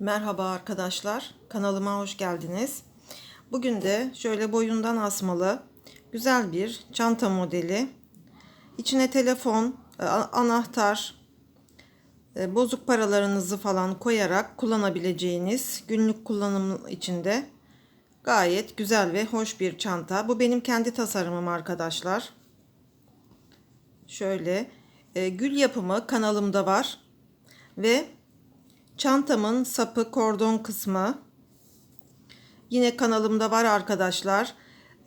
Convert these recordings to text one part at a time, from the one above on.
Merhaba arkadaşlar, kanalıma hoş geldiniz. Bugün de şöyle boyundan asmalı güzel bir çanta modeli. İçine telefon, e, anahtar, e, bozuk paralarınızı falan koyarak kullanabileceğiniz günlük kullanım içinde gayet güzel ve hoş bir çanta. Bu benim kendi tasarımım arkadaşlar. Şöyle e, gül yapımı kanalımda var ve Çantamın sapı kordon kısmı yine kanalımda var arkadaşlar.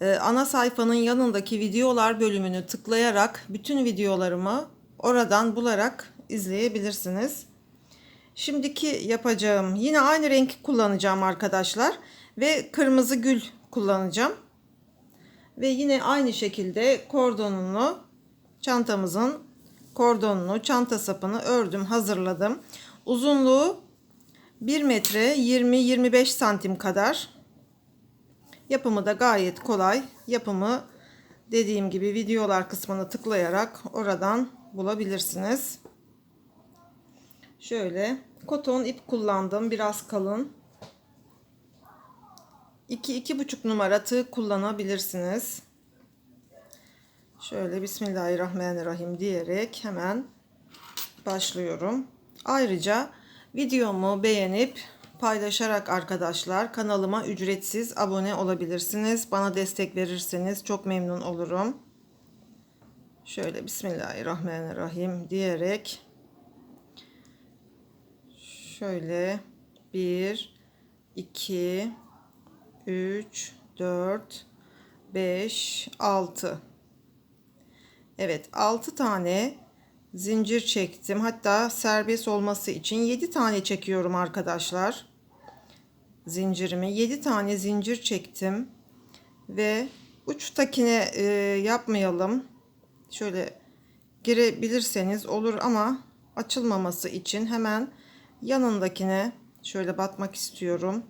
Ee, ana sayfanın yanındaki videolar bölümünü tıklayarak bütün videolarımı oradan bularak izleyebilirsiniz. Şimdiki yapacağım yine aynı renk kullanacağım arkadaşlar ve kırmızı gül kullanacağım. Ve yine aynı şekilde kordonunu çantamızın kordonunu çanta sapını ördüm hazırladım. Uzunluğu 1 metre 20-25 santim kadar. Yapımı da gayet kolay. Yapımı dediğim gibi videolar kısmını tıklayarak oradan bulabilirsiniz. Şöyle koton ip kullandım. Biraz kalın. 2-2,5 numara tığ kullanabilirsiniz. Şöyle Bismillahirrahmanirrahim diyerek hemen başlıyorum. Ayrıca videomu beğenip paylaşarak arkadaşlar kanalıma ücretsiz abone olabilirsiniz. Bana destek verirseniz çok memnun olurum. Şöyle Bismillahirrahmanirrahim diyerek şöyle 1 2 3 4 5 6 Evet 6 tane zincir çektim. Hatta serbest olması için 7 tane çekiyorum arkadaşlar. Zincirimi 7 tane zincir çektim. Ve uçtakine e, yapmayalım. Şöyle girebilirseniz olur ama açılmaması için hemen yanındakine şöyle batmak istiyorum.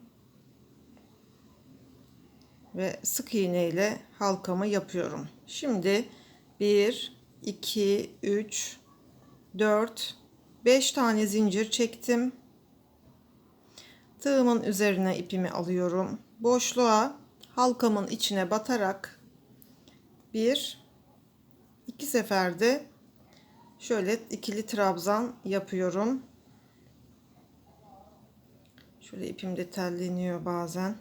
Ve sık iğne ile halkamı yapıyorum. Şimdi 1 2 3 4 5 tane zincir çektim. Tığımın üzerine ipimi alıyorum. Boşluğa halkamın içine batarak bir iki seferde şöyle ikili trabzan yapıyorum. Şöyle ipim de telleniyor bazen.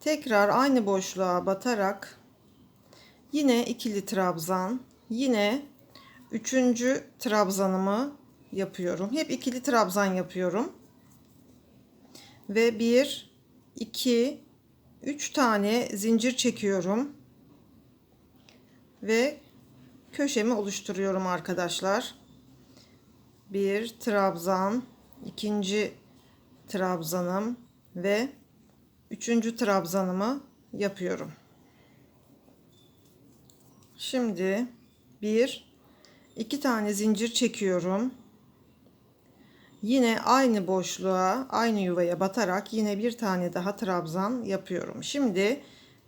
Tekrar aynı boşluğa batarak yine ikili trabzan, yine üçüncü trabzanımı yapıyorum. Hep ikili trabzan yapıyorum. Ve bir, iki, üç tane zincir çekiyorum. Ve köşemi oluşturuyorum arkadaşlar. Bir trabzan, ikinci trabzanım ve üçüncü trabzanımı yapıyorum. Şimdi bir iki tane zincir çekiyorum. Yine aynı boşluğa, aynı yuvaya batarak yine bir tane daha trabzan yapıyorum. Şimdi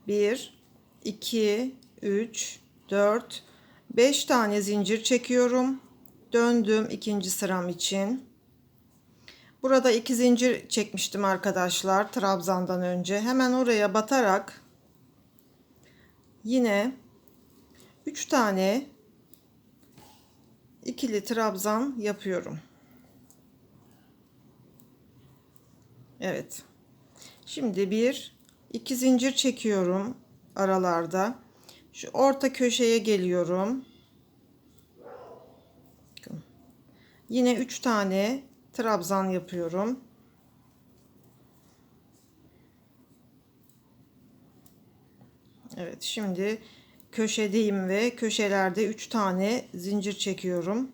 1 2 3 4 5 tane zincir çekiyorum. Döndüm ikinci sıram için. Burada iki zincir çekmiştim arkadaşlar trabzandan önce. Hemen oraya batarak yine 3 tane ikili trabzan yapıyorum. Evet. Şimdi bir iki zincir çekiyorum aralarda. Şu orta köşeye geliyorum. Yine 3 tane trabzan yapıyorum. Evet, şimdi köşedeyim ve köşelerde 3 tane zincir çekiyorum.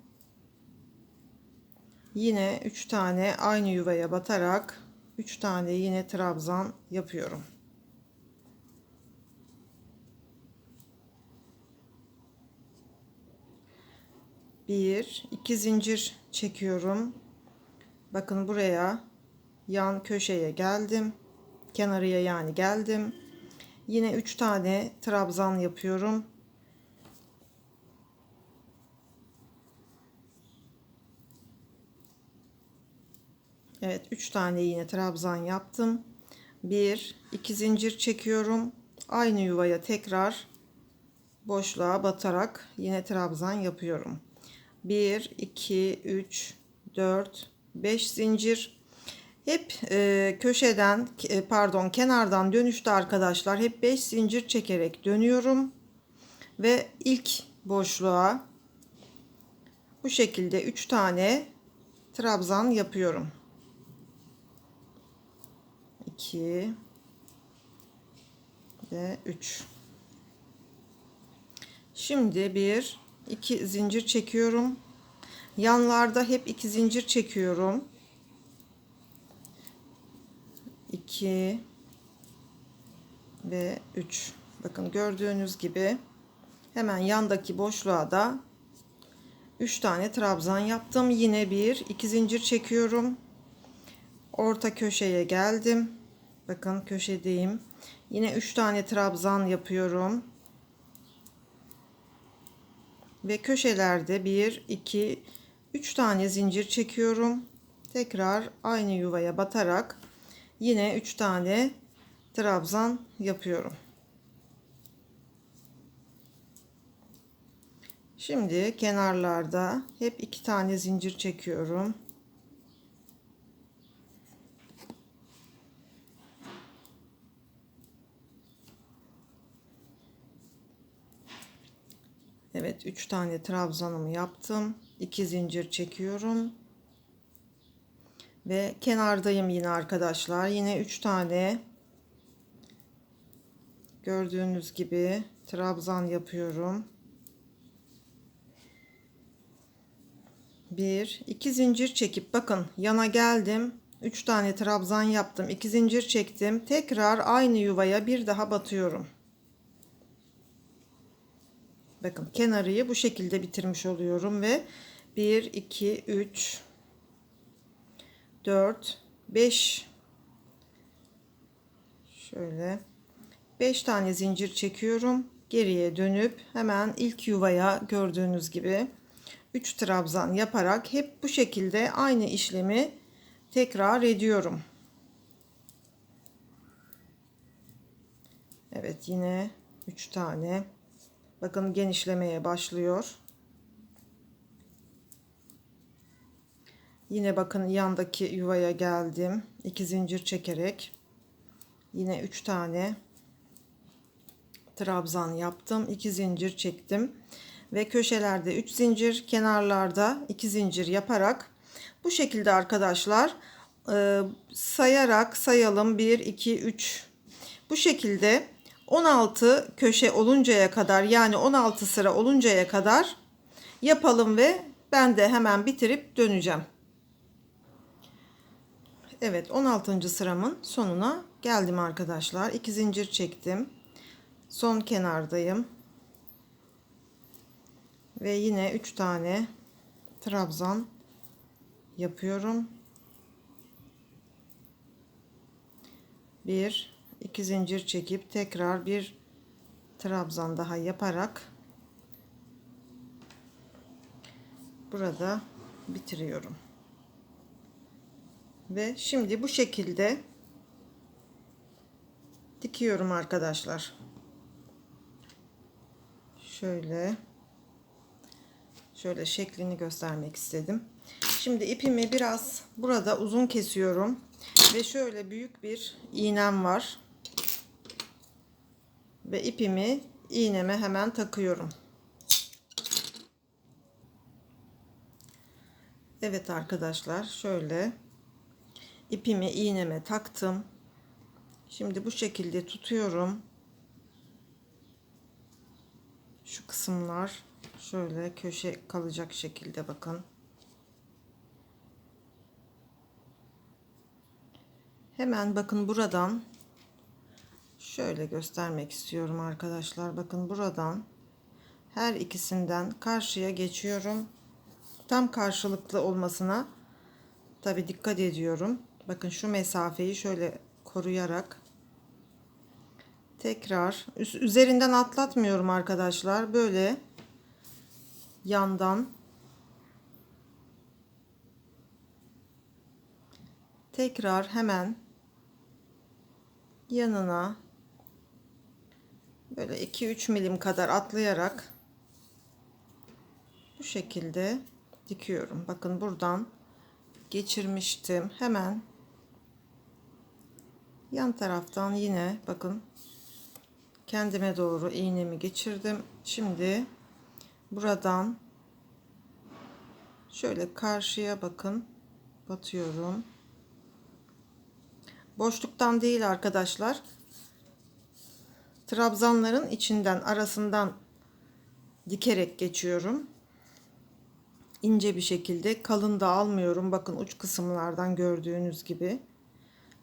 Yine 3 tane aynı yuvaya batarak 3 tane yine trabzan yapıyorum. Bir, iki zincir çekiyorum. Bakın buraya yan köşeye geldim. Kenarıya yani geldim. Yine 3 tane trabzan yapıyorum. Evet 3 tane yine trabzan yaptım. 1 2 zincir çekiyorum. Aynı yuvaya tekrar boşluğa batarak yine trabzan yapıyorum. 1 2 3 4 5 zincir. Hep e, köşeden e, pardon kenardan dönüşte arkadaşlar hep 5 zincir çekerek dönüyorum ve ilk boşluğa bu şekilde 3 tane trabzan yapıyorum. 2 ve 3 Şimdi bir iki zincir çekiyorum. Yanlarda hep iki zincir çekiyorum. 2 ve 3 bakın gördüğünüz gibi hemen yandaki boşluğa da 3 tane trabzan yaptım. Yine bir iki zincir çekiyorum. Orta köşeye geldim. Bakın köşedeyim. Yine 3 tane trabzan yapıyorum. Ve köşelerde 1 2 3 tane zincir çekiyorum. Tekrar aynı yuvaya batarak yine 3 tane trabzan yapıyorum. Şimdi kenarlarda hep iki tane zincir çekiyorum. Evet 3 tane trabzanımı yaptım. 2 zincir çekiyorum. Ve kenardayım yine arkadaşlar. Yine 3 tane gördüğünüz gibi trabzan yapıyorum. 1 2 zincir çekip bakın yana geldim. 3 tane trabzan yaptım. 2 zincir çektim. Tekrar aynı yuvaya bir daha batıyorum. Bakın kenarıyı bu şekilde bitirmiş oluyorum ve 1 2 3 4 5 şöyle. 5 tane zincir çekiyorum. Geriye dönüp hemen ilk yuvaya gördüğünüz gibi 3 trabzan yaparak hep bu şekilde aynı işlemi tekrar ediyorum. Evet yine 3 tane. Bakın genişlemeye başlıyor Yine bakın yandaki yuvaya geldim. 2 zincir çekerek yine 3 tane trabzan yaptım. 2 zincir çektim ve köşelerde 3 zincir, kenarlarda 2 zincir yaparak bu şekilde arkadaşlar e, sayarak sayalım 1 2 3 bu şekilde 16 köşe oluncaya kadar yani 16 sıra oluncaya kadar yapalım ve ben de hemen bitirip döneceğim. Evet 16. sıramın sonuna geldim arkadaşlar. 2 zincir çektim. Son kenardayım. Ve yine 3 tane trabzan yapıyorum. 1 2 zincir çekip tekrar bir trabzan daha yaparak burada bitiriyorum. Ve şimdi bu şekilde dikiyorum arkadaşlar. Şöyle şöyle şeklini göstermek istedim. Şimdi ipimi biraz burada uzun kesiyorum ve şöyle büyük bir iğnem var. Ve ipimi iğneme hemen takıyorum. Evet arkadaşlar şöyle ipimi iğneme taktım. Şimdi bu şekilde tutuyorum. Şu kısımlar şöyle köşe kalacak şekilde bakın. Hemen bakın buradan şöyle göstermek istiyorum arkadaşlar. Bakın buradan her ikisinden karşıya geçiyorum. Tam karşılıklı olmasına tabi dikkat ediyorum. Bakın şu mesafeyi şöyle koruyarak tekrar üzerinden atlatmıyorum arkadaşlar. Böyle yandan tekrar hemen yanına böyle 2-3 milim kadar atlayarak bu şekilde dikiyorum. Bakın buradan geçirmiştim. Hemen yan taraftan yine bakın kendime doğru iğnemi geçirdim. Şimdi buradan şöyle karşıya bakın batıyorum. Boşluktan değil arkadaşlar. Trabzanların içinden arasından dikerek geçiyorum. İnce bir şekilde kalın da almıyorum. Bakın uç kısımlardan gördüğünüz gibi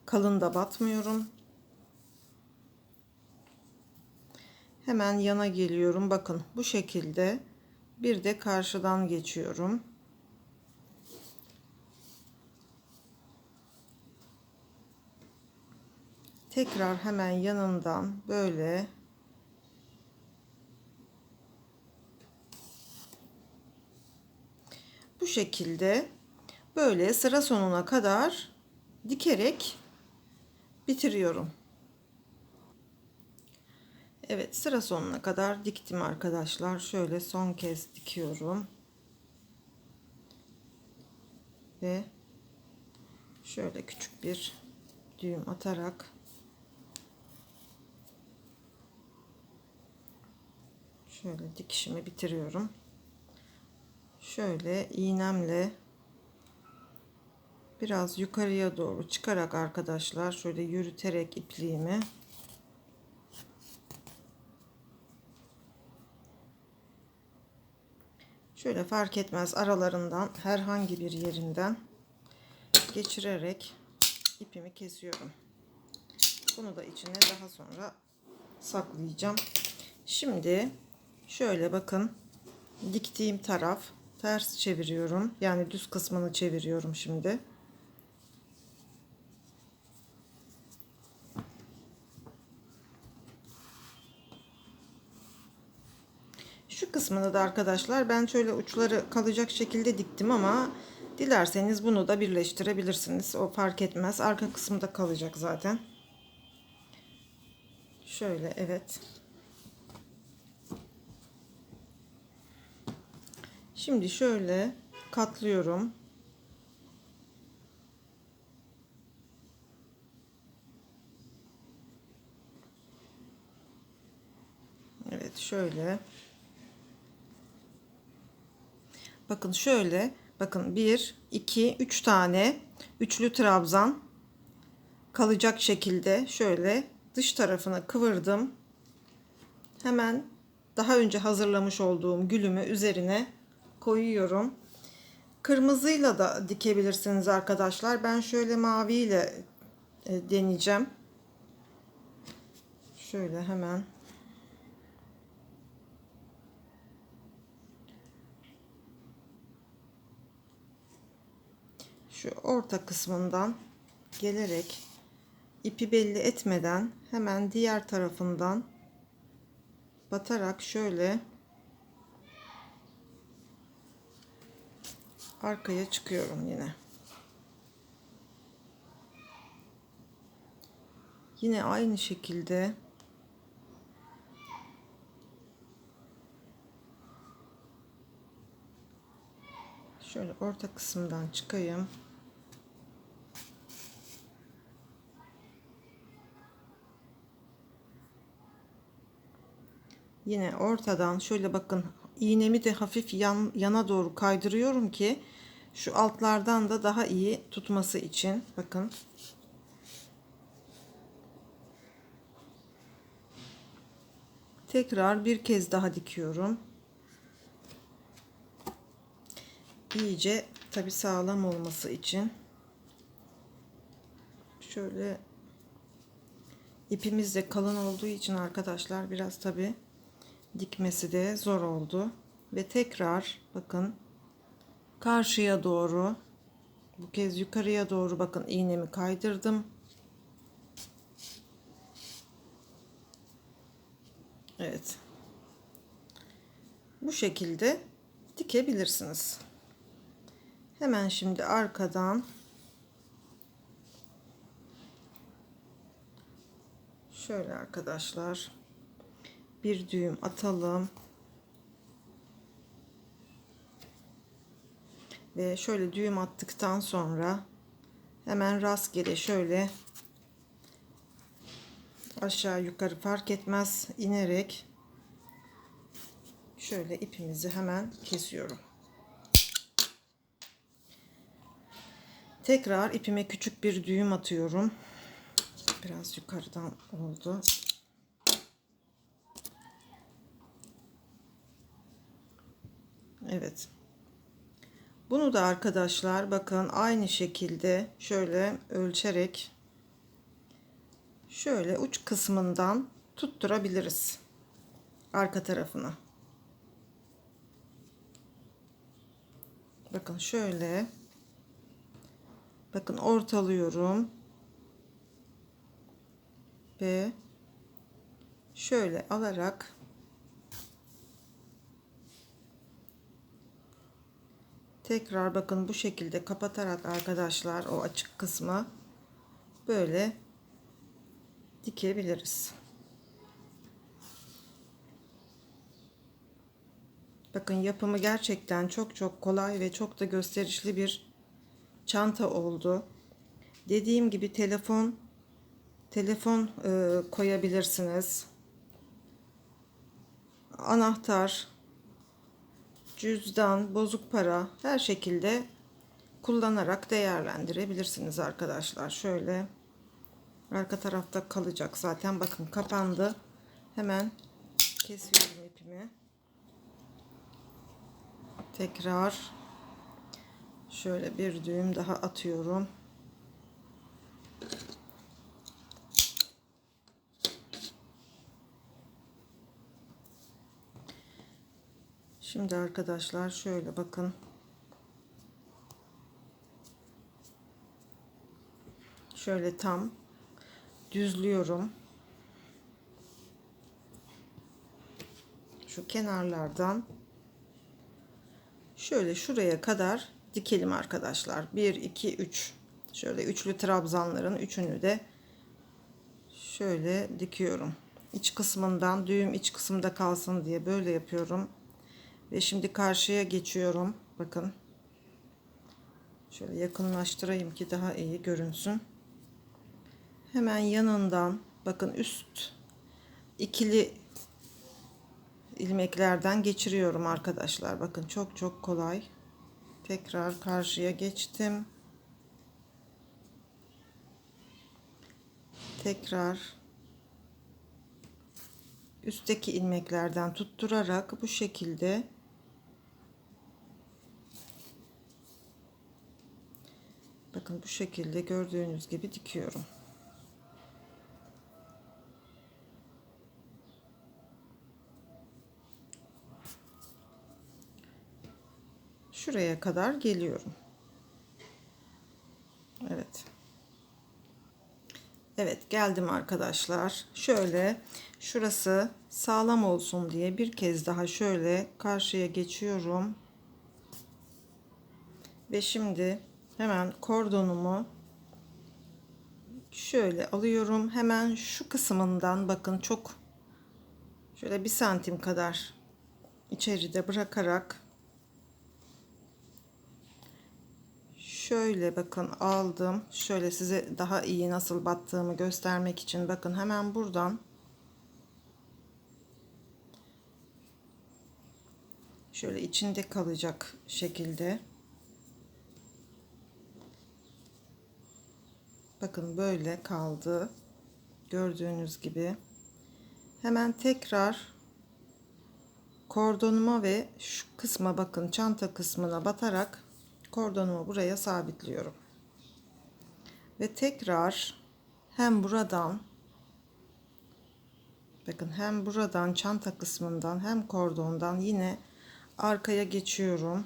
kalın da batmıyorum. Hemen yana geliyorum. Bakın bu şekilde bir de karşıdan geçiyorum. Tekrar hemen yanından böyle bu şekilde böyle sıra sonuna kadar dikerek bitiriyorum. Evet sıra sonuna kadar diktim arkadaşlar. Şöyle son kez dikiyorum. Ve şöyle küçük bir düğüm atarak şöyle dikişimi bitiriyorum. Şöyle iğnemle biraz yukarıya doğru çıkarak arkadaşlar şöyle yürüterek ipliğimi şöyle fark etmez aralarından herhangi bir yerinden geçirerek ipimi kesiyorum. Bunu da içine daha sonra saklayacağım. Şimdi şöyle bakın diktiğim taraf ters çeviriyorum. Yani düz kısmını çeviriyorum şimdi. Şu kısmını da arkadaşlar ben şöyle uçları kalacak şekilde diktim ama dilerseniz bunu da birleştirebilirsiniz. O fark etmez. Arka kısmı da kalacak zaten. Şöyle evet. Şimdi şöyle katlıyorum. Evet şöyle. Bakın şöyle. Bakın 1, 2, 3 tane üçlü trabzan kalacak şekilde şöyle dış tarafına kıvırdım. Hemen daha önce hazırlamış olduğum gülümü üzerine koyuyorum. Kırmızıyla da dikebilirsiniz arkadaşlar. Ben şöyle maviyle e, deneyeceğim. Şöyle hemen şu orta kısmından gelerek ipi belli etmeden hemen diğer tarafından batarak şöyle arkaya çıkıyorum yine. Yine aynı şekilde şöyle orta kısımdan çıkayım. Yine ortadan şöyle bakın iğnemi de hafif yan, yana doğru kaydırıyorum ki şu altlardan da daha iyi tutması için. Bakın. Tekrar bir kez daha dikiyorum. İyice tabi sağlam olması için. Şöyle ipimiz de kalın olduğu için arkadaşlar biraz tabi dikmesi de zor oldu. Ve tekrar bakın karşıya doğru bu kez yukarıya doğru bakın iğnemi kaydırdım. Evet. Bu şekilde dikebilirsiniz. Hemen şimdi arkadan şöyle arkadaşlar bir düğüm atalım. Ve şöyle düğüm attıktan sonra hemen rastgele şöyle aşağı yukarı fark etmez inerek şöyle ipimizi hemen kesiyorum. Tekrar ipime küçük bir düğüm atıyorum. Biraz yukarıdan oldu. Evet. Bunu da arkadaşlar bakın aynı şekilde şöyle ölçerek şöyle uç kısmından tutturabiliriz. Arka tarafına. Bakın şöyle. Bakın ortalıyorum. Ve şöyle alarak tekrar bakın bu şekilde kapatarak arkadaşlar o açık kısmı böyle dikebiliriz. Bakın yapımı gerçekten çok çok kolay ve çok da gösterişli bir çanta oldu. Dediğim gibi telefon telefon e, koyabilirsiniz. Anahtar, cüzdan, bozuk para her şekilde kullanarak değerlendirebilirsiniz arkadaşlar. Şöyle arka tarafta kalacak zaten. Bakın kapandı. Hemen kesiyorum ipimi. Tekrar şöyle bir düğüm daha atıyorum. Şimdi arkadaşlar şöyle bakın. Şöyle tam düzlüyorum. Şu kenarlardan şöyle şuraya kadar dikelim arkadaşlar. 1 2 3. Şöyle üçlü trabzanların üçünü de şöyle dikiyorum. İç kısmından düğüm iç kısımda kalsın diye böyle yapıyorum. Ve şimdi karşıya geçiyorum. Bakın. Şöyle yakınlaştırayım ki daha iyi görünsün. Hemen yanından bakın üst ikili ilmeklerden geçiriyorum arkadaşlar. Bakın çok çok kolay. Tekrar karşıya geçtim. Tekrar üstteki ilmeklerden tutturarak bu şekilde bakın bu şekilde gördüğünüz gibi dikiyorum. Şuraya kadar geliyorum. Evet. Evet geldim arkadaşlar. Şöyle şurası sağlam olsun diye bir kez daha şöyle karşıya geçiyorum. Ve şimdi hemen kordonumu şöyle alıyorum. Hemen şu kısmından bakın çok şöyle bir santim kadar içeride bırakarak şöyle bakın aldım. Şöyle size daha iyi nasıl battığımı göstermek için bakın hemen buradan şöyle içinde kalacak şekilde bakın böyle kaldı. Gördüğünüz gibi hemen tekrar kordonuma ve şu kısma bakın çanta kısmına batarak kordonumu buraya sabitliyorum. Ve tekrar hem buradan bakın hem buradan çanta kısmından hem kordondan yine arkaya geçiyorum.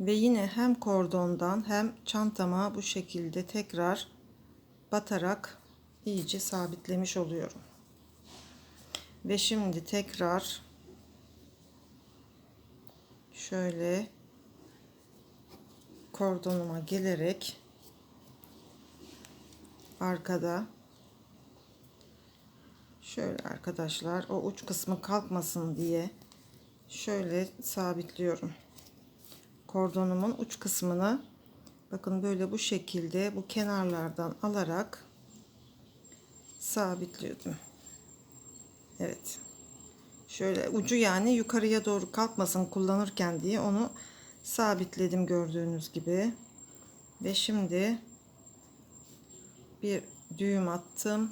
Ve yine hem kordondan hem çantama bu şekilde tekrar batarak iyice sabitlemiş oluyorum. Ve şimdi tekrar şöyle kordonuma gelerek arkada şöyle arkadaşlar o uç kısmı kalkmasın diye şöyle sabitliyorum. Kordonumun uç kısmını bakın böyle bu şekilde bu kenarlardan alarak sabitliyordum. Evet. Şöyle ucu yani yukarıya doğru kalkmasın kullanırken diye onu sabitledim gördüğünüz gibi. Ve şimdi bir düğüm attım.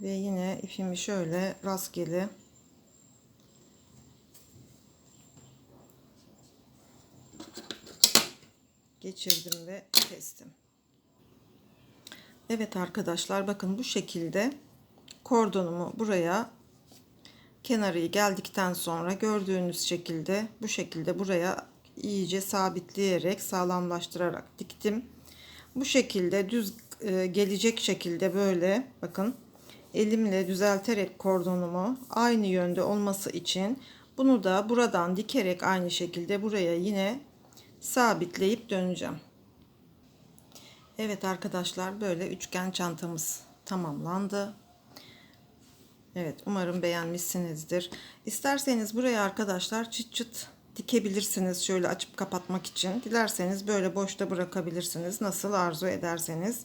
Ve yine ipimi şöyle rastgele geçirdim ve kestim. Evet arkadaşlar bakın bu şekilde kordonumu buraya kenarı geldikten sonra gördüğünüz şekilde bu şekilde buraya iyice sabitleyerek sağlamlaştırarak diktim. Bu şekilde düz e, gelecek şekilde böyle bakın elimle düzelterek kordonumu aynı yönde olması için bunu da buradan dikerek aynı şekilde buraya yine sabitleyip döneceğim. Evet arkadaşlar böyle üçgen çantamız tamamlandı. Evet umarım beğenmişsinizdir. İsterseniz buraya arkadaşlar çıt çıt dikebilirsiniz şöyle açıp kapatmak için. Dilerseniz böyle boşta bırakabilirsiniz nasıl arzu ederseniz.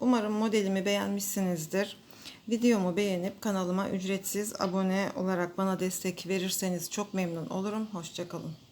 Umarım modelimi beğenmişsinizdir. Videomu beğenip kanalıma ücretsiz abone olarak bana destek verirseniz çok memnun olurum. Hoşçakalın.